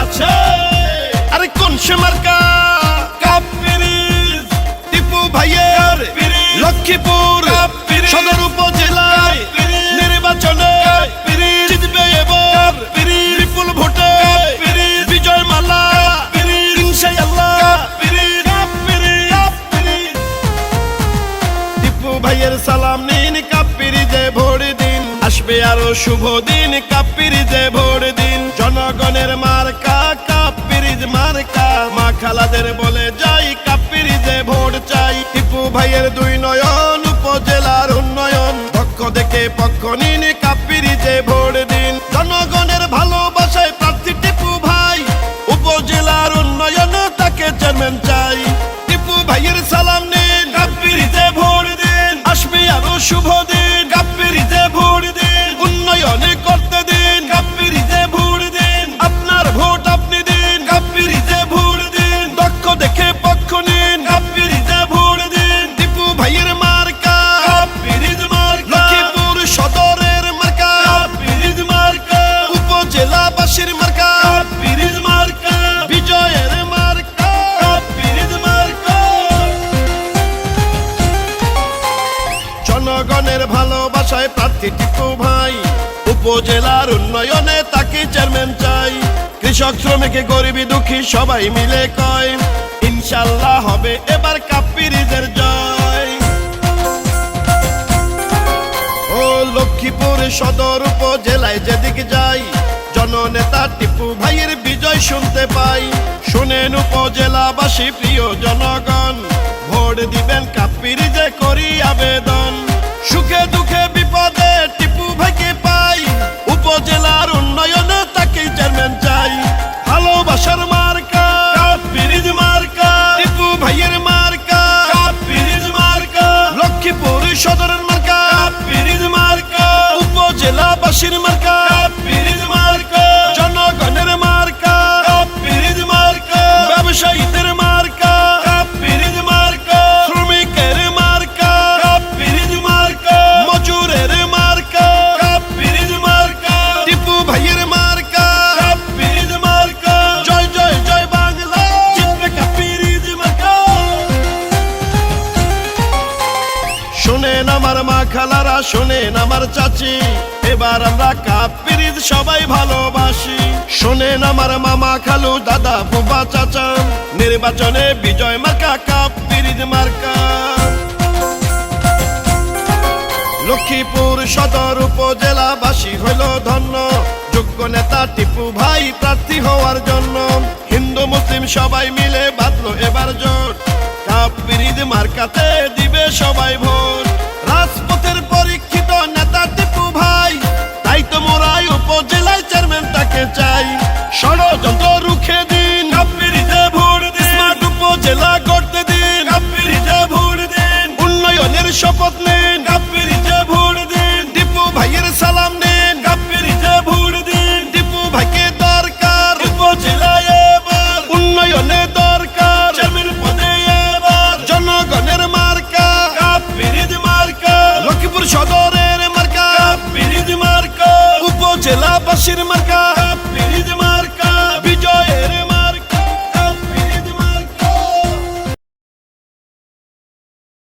আছে আরে কোন সে মার্কা? আরও শুভ দিন, কাপ্পিরি ভোর দিন। জনগণের মার্কা কাপ্পিরিজ মার্কা। মা খালাদের বলে, যাই, কাপ্পিরি যে ভোট চাই। টিপু ভাইয়ের দুই নয়ন, উপজেলার উন্নয়ন। পক্ষ দেখে পক্ষ নিন কাপিরিজে ভোট ভালোবাসায় প্রার্থী টিপু ভাই। উপজেলার উন্নয়নে তাকে চেয়ারম্যান চাই। কৃষক, শ্রমিক, গরিবী, দুঃখী সবাই মিলে কয়, ইনশাল্লাহ হবে এবার কাপ্পিরিজের জয়। ও লক্ষ্মীপুর সদর উপজেলায় যেদিকে যাই, জননেতা টিপু ভাইয়ের বিজয় শুনতে পাই। শুনেন উপজেলাবাসী প্রিয় জনগণ, ভোট দিবেন কাপ্পিরি যে করি আবেদন। শোনেন আমার মা খালারা, শোনেন আমার চাচি। এবার আমরা কাপ সবাই ভালোবাসি। শোনেন আমার মামা খালু, দাদা, ফুফা, চাচা। নির্বাচনে বিজয় মার্কা কাপ মার্কা। লক্ষ্মীপুর সদর উপজেলাবাসী হইল ধন্য। যোগ্য নেতা টিপু ভাই প্রার্থী হওয়ার জন্য। হিন্দু, মুসলিম সবাই মিলে বাঁধলো এবার জোট। কাপ পিরিজ মার্কাতে দিবে সবাই ভোট। জেলা করতে দিন। কাপিরিটা দিন। উন্নয়নের শপথ নিন। কাপিরিটা ভোট দিন। টিপু ভাইয়ের সালাম নিন। কাপিরিটা ভোট দিন। টিপু ভাইকে দরকার। উপজেলায় এবার। উন্নয়নে দরকার। জমির পদে জনগণের মার্কা। কাপিরিজ মার্কা। লক্ষ্মীপুর সদরের মার্কা। কাপিরিজ মার্কা। উপজেলাবাসীর মার্কা।